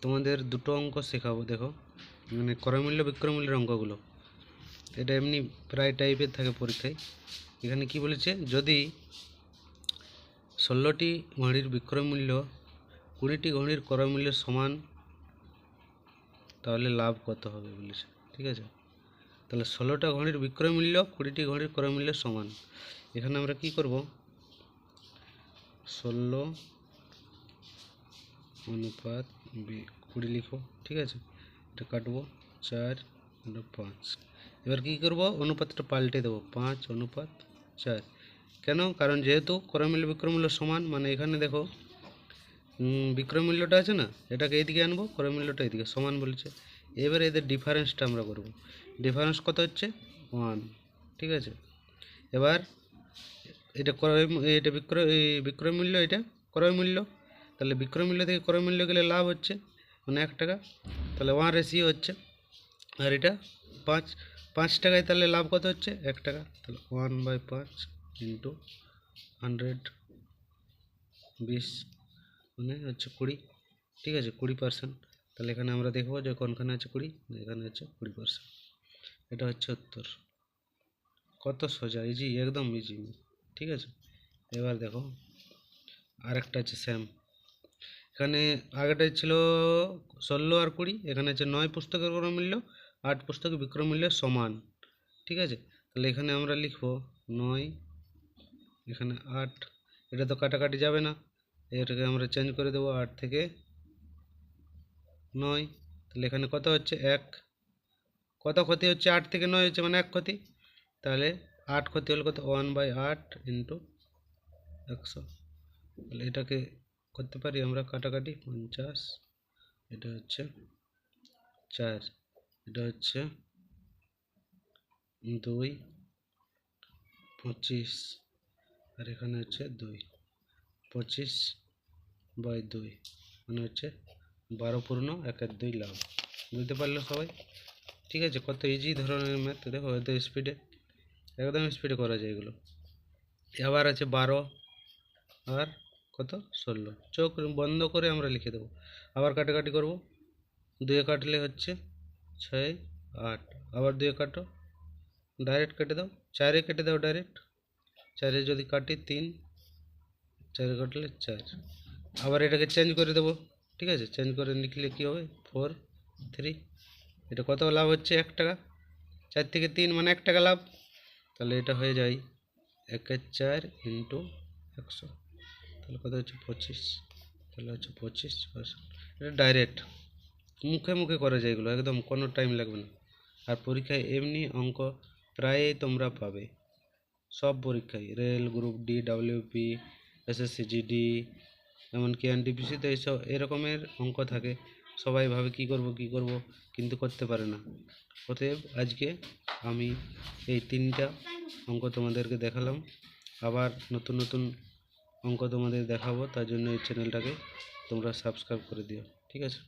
তোমাদের দুটো অঙ্ক শেখাবো, দেখো। মানে ক্রয়মূল্য, বিক্রয়মূল্যের অঙ্কগুলো। এটা এমনি প্রায় টাইপের থাকে পরীক্ষায়। এখানে কি বলেছে? যদি ষোলোটি ঘড়ির বিক্রয় মূল্য কুড়িটি ঘড়ির ক্রয় মূল্যের সমান, তাহলে লাভ কত হবে বলেছে। ঠিক আছে? তাহলে ষোলোটা ঘড়ির বিক্রয় মূল্য কুড়িটি ঘড়ির ক্রয় মূল্যের সমান। এখানে আমরা কি করব? ষোলো অনুপাত কুড়ি লিখো ঠিক আছে? এটা কাটবো। চার পাঁচ। এবার কি করব? অনুপাতটা পাল্টে দেবো। পাঁচ অনুপাত চার। কেন? কারণ যেহেতু ক্রয় মূল্য বিক্রয় সমান মানে এখানে দেখো উম, বিক্রয় মূল্যটা আছে না? এটাকে এইদিকে আনব ক্রয় মূল্যটা এইদিকে সমান বলেছে। এবার এদের ডিফারেন্সটা আমরা করব। ডিফারেন্স কত হচ্ছে? ওয়ান ঠিক আছে? এবার এটা ক্রয় এটা বিক্রয় বিক্রয় মূল্য এটা ক্রয় মূল্য তাহলে বিক্রয় মূল্য থেকে ক্রয় মূল্য গেলে লাভ হচ্ছে। মানে এক টাকা। তাহলে ওয়ান রেসিও হচ্ছে। আর এটা পাঁচ পাঁচ টাকায় তাহলে লাভ কত হচ্ছে? এক টাকা। তাহলে ওয়ান বাই পাঁচ ইন্টু হান্ড্রেড বিশ। মানে হচ্ছে কুড়ি। ঠিক আছে? কুড়ি পার্সেন্ট তাহলে এখানে আমরা দেখব যে কোনখানে আছে কুড়ি? এখানে আছে কুড়ি পার্সেন্ট এটা হচ্ছে উত্তর। কত সোজা? ইজি একদম ইজি ঠিক আছে? এবার দেখো। আরেকটা আছে স্যাম এখানে আগেটা ছিল ষোলো আর কুড়ি, এখানে হচ্ছে নয় পুস্তকের ক্রয় মূল্য আট পুস্তক বিক্রয় মূল্য সমান, ঠিক আছে? তাহলে এখানে আমরা লিখব নয়, এখানে আট, এটা তো কাটাকাটি যাবে না, এটাকে আমরা চেঞ্জ করে দেবো আট থেকে নয়, তাহলে এখানে কত হচ্ছে? এক, কত ক্ষতি হচ্ছে? আট থেকে নয় হচ্ছে মানে এক ক্ষতি, তাহলে আট ক্ষতি হলে কত? ওয়ান বাই আট ইন্টু একশো, তাহলে এটাকে করতে পারি আমরা কাটাকাটি? পঞ্চাশ। এটা হচ্ছে চার। এটা হচ্ছে দুই। পঁচিশ। আর এখানে হচ্ছে দুই। পঁচিশ বাই দুই। মানে হচ্ছে বারো পূর্ণ একের দুই লাভ। বুঝতে পারল সবাই? ঠিক আছে, কত ইজি ধরনের ম্যাথ দেখো এত স্পিডে একদম স্পিডে করা যায় এগুলো। আবার আছে বারো। আর কত? ষোলো। চোখ বন্ধ করে আমরা লিখে দেবো। আবার কাটাকাটি করব। দুয়ে কাটলে হচ্ছে ছয়, আট। আবার দুয়ে কাটো। ডাইরেক্ট কেটে দাও। চারে কেটে দাও ডাইরেক্ট। চারে যদি কাটি তিন, চারে কাটলে চার। আবার এটাকে চেঞ্জ করে দেবো। ঠিক আছে? চেঞ্জ করে লিখলে কী হবে? Four, three. এটা কত লাভ হচ্ছে? এক টাকা। চার থেকে তিন মানে এক টাকা লাভ। তাহলে এটা হয়ে যায় একের চার ইন্টু একশো। তাহলে কত হচ্ছে? পঁচিশ। তাহলে হচ্ছে পঁচিশ এটা ডাইরেক্ট মুখে মুখে করা যায় এগুলো, একদম কোনো টাইম লাগবে না। আর পরীক্ষায় এমনি অঙ্ক প্রায়ই তোমরা পাবে। সব পরীক্ষায়। Rail group D WP SSC GD এমনকি এনটিপিসিতে এইসব এরকমের অঙ্ক থাকে। সবাই ভাবে কি করব কি করব, কিন্তু করতে পারে না। অতএব আজকে আমি এই তিনটা অঙ্ক তোমাদেরকে দেখালাম। আবার নতুন নতুন অঙ্ক তোমাদের দেখাবো তার জন্য এই চ্যানেলটাকে তোমরা সাবস্ক্রাইব করে দিও ঠিক আছে?